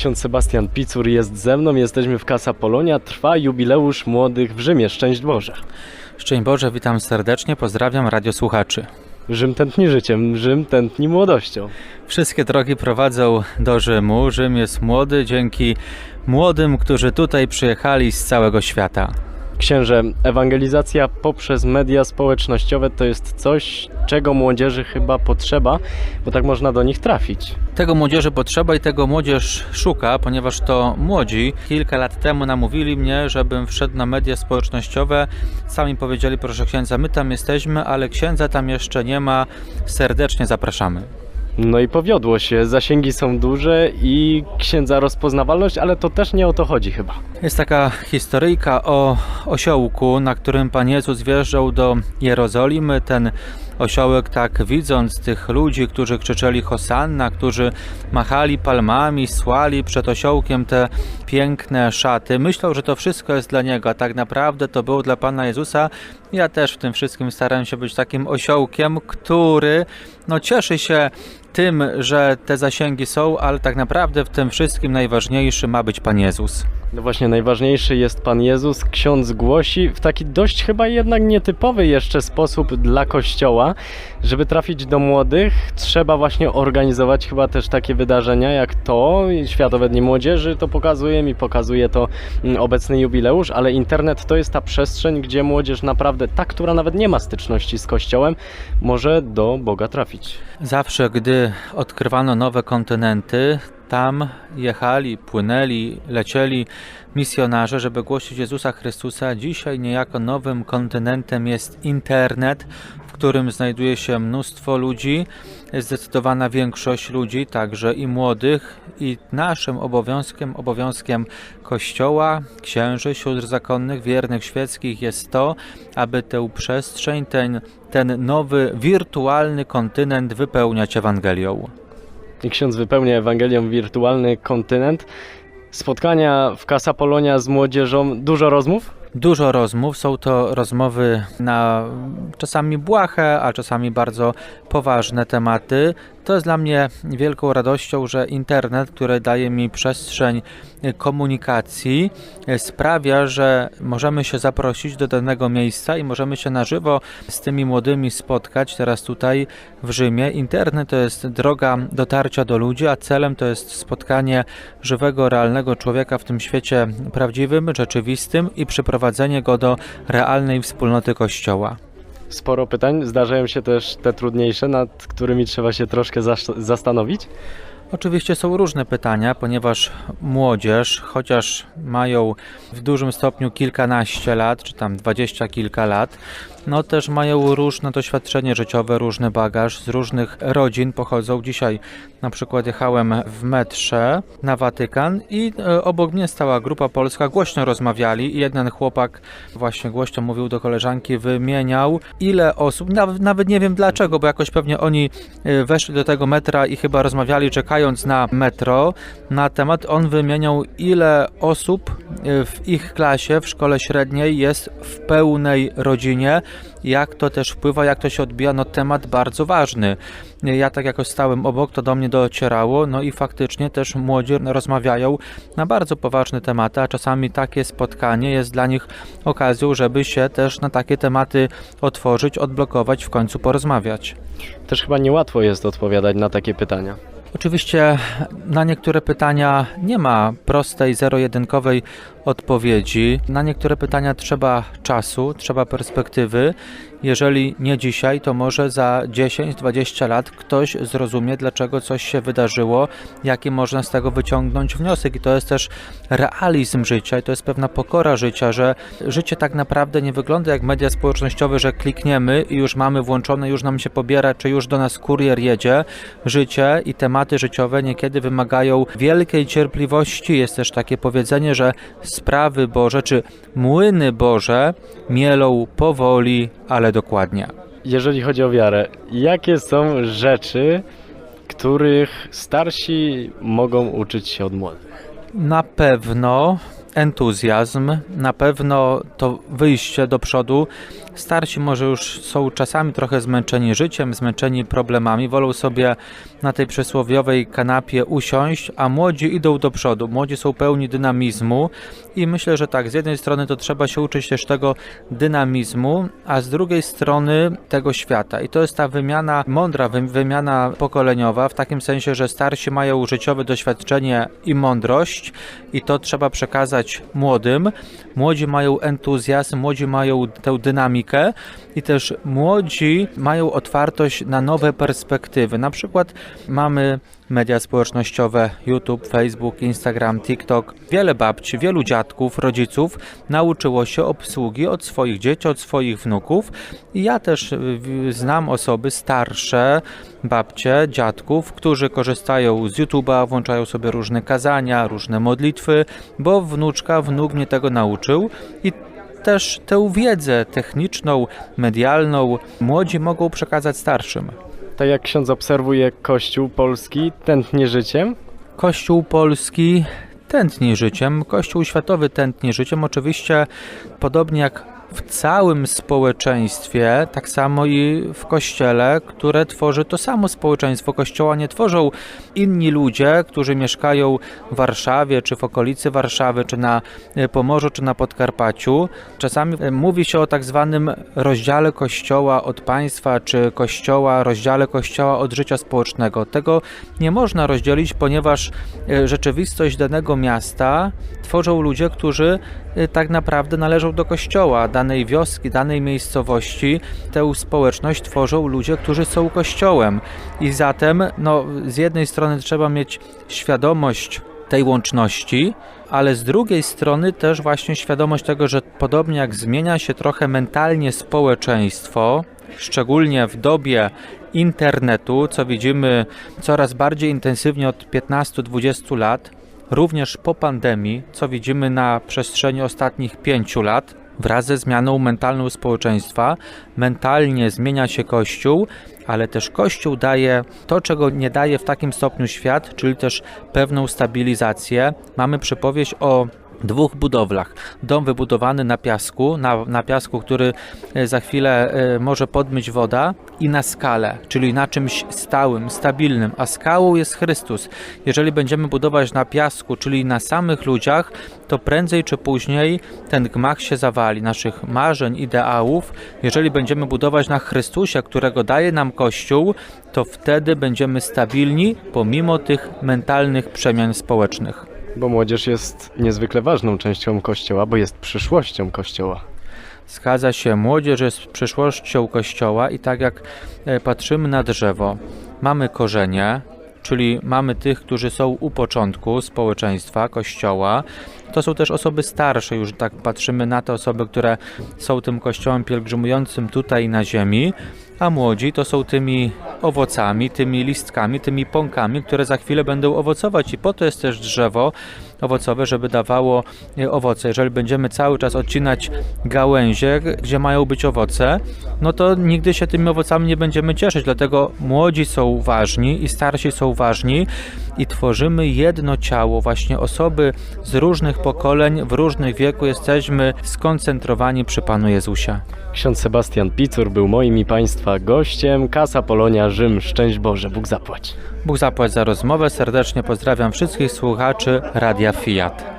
Ksiądz Sebastian Picur jest ze mną, jesteśmy w Casa Polonia, trwa jubileusz młodych w Rzymie, szczęść Boże. Szczęść Boże, witam serdecznie, pozdrawiam radiosłuchaczy. Rzym tętni życiem, Rzym tętni młodością. Wszystkie drogi prowadzą do Rzymu. Rzym jest młody dzięki młodym, którzy tutaj przyjechali z całego świata. Księże, ewangelizacja poprzez media społecznościowe to jest coś, czego młodzieży chyba potrzeba, bo tak można do nich trafić. Tego młodzieży potrzeba i tego młodzież szuka, ponieważ to młodzi kilka lat temu namówili mnie, żebym wszedł na media społecznościowe. Sami powiedzieli, proszę księdza, my tam jesteśmy, ale księdza tam jeszcze nie ma. Serdecznie zapraszamy. No i powiodło się, zasięgi są duże i księdza rozpoznawalność, ale to też nie o to chodzi chyba. Jest taka historyjka o osiołku, na którym Pan Jezus wjeżdżał do Jerozolimy. Ten osiołek, tak widząc tych ludzi, którzy krzyczeli Hosanna, którzy machali palmami, słali przed osiołkiem te piękne szaty, myślał, że to wszystko jest dla niego, a tak naprawdę to było dla Pana Jezusa. Ja też w tym wszystkim starałem się być takim osiołkiem, który no, cieszy się tym, że te zasięgi są, ale tak naprawdę w tym wszystkim najważniejszy ma być Pan Jezus. No właśnie, najważniejszy jest Pan Jezus. Ksiądz głosi w taki dość chyba jednak nietypowy jeszcze sposób dla Kościoła. Żeby trafić do młodych, trzeba właśnie organizować chyba też takie wydarzenia jak to. Światowe Dni Młodzieży to pokazuje mi, pokazuje to mm, obecny jubileusz, ale internet to jest ta przestrzeń, gdzie młodzież naprawdę, ta, która nawet nie ma styczności z Kościołem, może do Boga trafić. Zawsze, gdy odkrywano nowe kontynenty, tam jechali, płynęli, lecieli misjonarze, żeby głosić Jezusa Chrystusa. Dzisiaj niejako nowym kontynentem jest internet, w którym znajduje się mnóstwo ludzi, zdecydowana większość ludzi, także i młodych. I naszym obowiązkiem, obowiązkiem Kościoła, księży, sióstr zakonnych, wiernych świeckich jest to, aby tę przestrzeń, ten, ten nowy, wirtualny kontynent wypełniać Ewangelią. I ksiądz wypełnia Ewangelią wirtualny kontynent. Spotkania w Casa Polonia z młodzieżą, dużo rozmów? Dużo rozmów, są to rozmowy na czasami błahe, a czasami bardzo poważne tematy. To jest dla mnie wielką radością, że internet, który daje mi przestrzeń komunikacji, sprawia, że możemy się zaprosić do danego miejsca i możemy się na żywo z tymi młodymi spotkać teraz tutaj w Rzymie. Internet to jest droga dotarcia do ludzi, a celem to jest spotkanie żywego, realnego człowieka w tym świecie prawdziwym, rzeczywistym i przyprowadzenie go do realnej wspólnoty Kościoła. Sporo pytań, zdarzają się też te trudniejsze, nad którymi trzeba się troszkę zas- zastanowić. Oczywiście są różne pytania, ponieważ młodzież, chociaż mają w dużym stopniu kilkanaście lat, czy tam dwadzieścia kilka lat, no też mają różne doświadczenie życiowe, różny bagaż, z różnych rodzin pochodzą. Dzisiaj na przykład jechałem w metrze na Watykan i e, obok mnie stała grupa polska, głośno rozmawiali i jeden chłopak właśnie głośno mówił do koleżanki, wymieniał ile osób, nawet, nie wiem dlaczego, bo jakoś pewnie oni e, weszli do tego metra i chyba rozmawiali czekając na metro na temat, on wymieniał ile osób e, w ich klasie, w szkole średniej jest w pełnej rodzinie, jak to też wpływa, jak to się odbija, no temat bardzo ważny. Ja tak jakoś stałem obok, to do mnie docierało, no i faktycznie też młodzi rozmawiają na bardzo poważne tematy, a czasami takie spotkanie jest dla nich okazją, żeby się też na takie tematy otworzyć, odblokować, w końcu porozmawiać. Też chyba niełatwo jest odpowiadać na takie pytania. Oczywiście na niektóre pytania nie ma prostej, zero-jedynkowej odpowiedzi. Na niektóre pytania trzeba czasu, trzeba perspektywy. Jeżeli nie dzisiaj, to może za 10-20 lat ktoś zrozumie, dlaczego coś się wydarzyło, jaki można z tego wyciągnąć wniosek. I to jest też realizm życia i to jest pewna pokora życia, że życie tak naprawdę nie wygląda jak media społecznościowe, że klikniemy i już mamy włączone, już nam się pobiera, czy już do nas kurier jedzie. Życie i tematy życiowe niekiedy wymagają wielkiej cierpliwości. Jest też takie powiedzenie, że sprawy Boże, czy młyny Boże mielą powoli, ale dokładnie. Jeżeli chodzi o wiarę, jakie są rzeczy, których starsi mogą uczyć się od młodych? Na pewno entuzjazm, na pewno to wyjście do przodu. Starsi może już są czasami trochę zmęczeni życiem, zmęczeni problemami, wolą sobie na tej przysłowiowej kanapie usiąść, a młodzi idą do przodu. Młodzi są pełni dynamizmu i myślę, że tak, z jednej strony to trzeba się uczyć też tego dynamizmu, a z drugiej strony tego świata. I to jest ta wymiana, mądra wy- wymiana pokoleniowa, w takim sensie, że starsi mają życiowe doświadczenie i mądrość i to trzeba przekazać młodym. Młodzi mają entuzjazm, młodzi mają tę dynamikę i też młodzi mają otwartość na nowe perspektywy. Na przykład mamy media społecznościowe, YouTube, Facebook, Instagram, TikTok. Wiele babci, wielu dziadków, rodziców nauczyło się obsługi od swoich dzieci, od swoich wnuków. I ja też y, znam osoby starsze, babcie, dziadków, którzy korzystają z YouTube'a, włączają sobie różne kazania, różne modlitwy, bo wnuczka, wnuk mnie tego nauczył i też tę wiedzę techniczną, medialną młodzi mogą przekazać starszym. Tak jak ksiądz obserwuje Kościół polski, tętnie życiem, Kościół polski tętni życiem, Kościół światowy tętni życiem. Oczywiście, podobnie jak w całym społeczeństwie, tak samo i w Kościele, które tworzy to samo społeczeństwo. Kościoła nie tworzą inni ludzie, którzy mieszkają w Warszawie, czy w okolicy Warszawy, czy na e, Pomorzu, czy na Podkarpaciu. Czasami e, mówi się o tak zwanym rozdziale Kościoła od państwa, czy Kościoła, rozdziale Kościoła od życia społecznego. Tego nie można rozdzielić, ponieważ e, rzeczywistość danego miasta tworzą ludzie, którzy tak naprawdę należą do kościoła, danej wioski, danej miejscowości. Tę społeczność tworzą ludzie, którzy są kościołem. I zatem, no, z jednej strony trzeba mieć świadomość tej łączności, ale z drugiej strony też właśnie świadomość tego, że podobnie jak zmienia się trochę mentalnie społeczeństwo, szczególnie w dobie internetu, co widzimy coraz bardziej intensywnie od 15-20 lat, również po pandemii, co widzimy na przestrzeni ostatnich pięciu lat, wraz ze zmianą mentalną społeczeństwa, mentalnie zmienia się Kościół, ale też Kościół daje to, czego nie daje w takim stopniu świat, czyli też pewną stabilizację. Mamy przypowieść o dwóch budowlach. Dom wybudowany na piasku, na, na piasku, który e, za chwilę e, może podmyć woda i na skale, czyli na czymś stałym, stabilnym, a skałą jest Chrystus. Jeżeli będziemy budować na piasku, czyli na samych ludziach, to prędzej czy później ten gmach się zawali, naszych marzeń, ideałów. Jeżeli będziemy budować na Chrystusie, którego daje nam Kościół, to wtedy będziemy stabilni pomimo tych mentalnych przemian społecznych. Bo młodzież jest niezwykle ważną częścią Kościoła, bo jest przyszłością Kościoła. Zgadza się, młodzież jest przyszłością Kościoła i tak jak e, patrzymy na drzewo, mamy korzenie, czyli mamy tych, którzy są u początku społeczeństwa, Kościoła. To są też osoby starsze, już tak patrzymy na te osoby, które są tym Kościołem pielgrzymującym tutaj na ziemi, a młodzi to są tymi owocami, tymi listkami, tymi pąkami, które za chwilę będą owocować i po to jest też drzewo owocowe, żeby dawało e, owoce. Jeżeli będziemy cały czas odcinać gałęzie, gdzie mają być owoce, no to nigdy się tymi owocami nie będziemy cieszyć. Dlatego młodzi są ważni i starsi są ważni i tworzymy jedno ciało. Właśnie osoby z różnych pokoleń, w różnych wieku jesteśmy skoncentrowani przy Panu Jezusie. Ksiądz Sebastian Picur był moim i Państwa gościem. Kasa Polonia Rzym. Szczęść Boże, Bóg zapłać. Bóg zapłać za rozmowę. Serdecznie pozdrawiam wszystkich słuchaczy Radia Fiat.